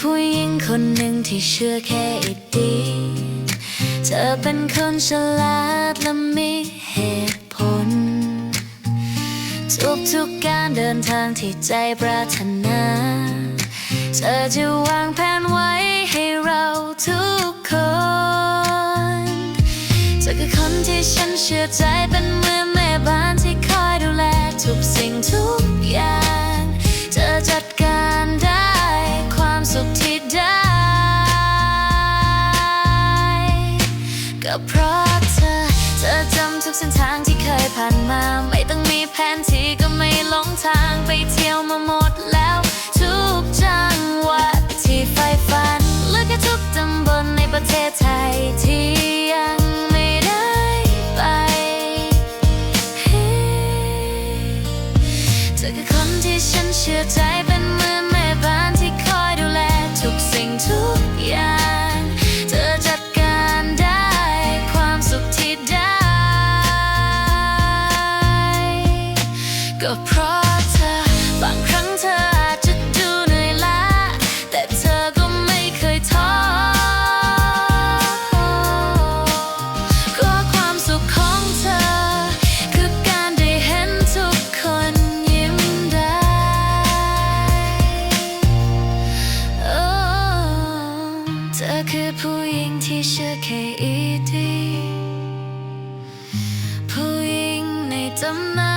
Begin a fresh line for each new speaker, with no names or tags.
ผู้หญิงคนหนึ่งที่เชื่อแค่อีกดีเธอเป็นคนฉลาดและมีเหตุผล ทุกทุกๆการเดินทางที่ใจปรารถนา เธอจะวางแผนไว้ให้เราทุกคนเธอคือคนที่ฉันเชื่อใจเป็นเหมือนแม่บ้านที่ ก็เพราะเธอ เธอจำทุกเส้นทางที่เคยผ่านมา ไม่ต้องมีแผนที่ก็ไม่หลงทางไปเที่ยวมาหมดแล้ว ทุกจังหวัดที่ไฟฝันและกแค่ทุกตำบลในประเทศไทยที่ยังไม่ได้ไป เธอคือคนที่ฉันเชื่อใจเป็นเหมือน ก็เพราะเธอบางครั้งเธออาจจะดูเหนื่อยล้าแต่เธอก็ไม่เคยท้อก็ความสุขของเธอ คือการได้เห็นทุกคนยิ้มได้เธอคือผู้หญิงที่เชื่อแค่อีดีผู้หญิงในตำนา